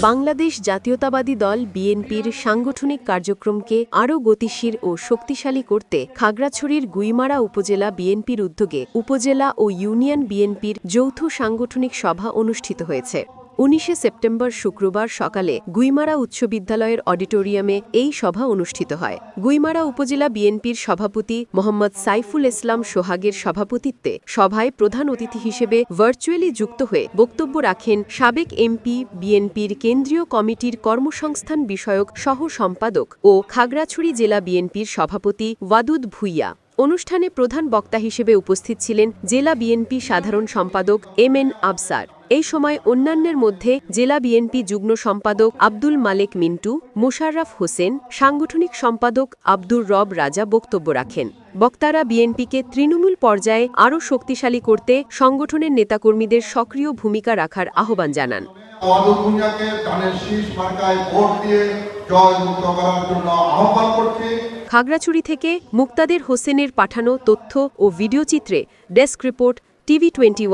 বাংলাদেশ জাতীয়তাবাদী দল বিএনপির সাংগঠনিক কার্যক্রমকে আরও গতিশীল ও শক্তিশালী করতে খাগড়াছড়ির গুইমারা উপজেলা বিএনপির উদ্যোগে উপজেলা ও ইউনিয়ন বিএনপির যৌথ সাংগঠনিক সভা অনুষ্ঠিত হয়েছে। উনিশে সেপ্টেম্বর শুক্রবার সকালে গুইমারা উচ্চ বিদ্যালয়ের অডিটোরিয়ামে এই সভা অনুষ্ঠিত হয়। গুইমারা উপজেলা বিএনপির সভাপতি মোহাম্মদ সাইফুল ইসলাম সোহাগের সভাপতিত্বে সভায় প্রধান অতিথি হিসেবে ভার্চুয়ালি যুক্ত হয়ে বক্তব্য রাখেন সাবেক এমপি, বিএনপির কেন্দ্রীয় কমিটির কর্মসংস্থান বিষয়ক সহ সম্পাদক ও খাগড়াছড়ি জেলা বিএনপির সভাপতি ওয়াদুদ ভুইয়া। অনুষ্ঠানে প্রধান বক্তা হিসেবে উপস্থিত ছিলেন জেলা বিএনপি সাধারণ সম্পাদক এম এন আবসার। এই সময় অন্যান্যের মধ্যে জেলা বিএনপি যুগ্ম সম্পাদক আব্দুল মালেক মিন্টু মোশাররফ হোসেন সাংগঠনিক সম্পাদক আব্দুর রব রাজা বক্তব্য রাখেন। বক্তারা বিএনপিকে তৃণমূল পর্যায়ে আরও শক্তিশালী করতে সংগঠনের নেতাকর্মীদের সক্রিয় ভূমিকা রাখার আহ্বান জানান। খাগড়াছড়ি থেকে মুক্তাদের হোসেনের পাঠানো তথ্য ও ভিডিওচিত্রে ডেস্ক রিপোর্ট টিভি টোয়েন্টি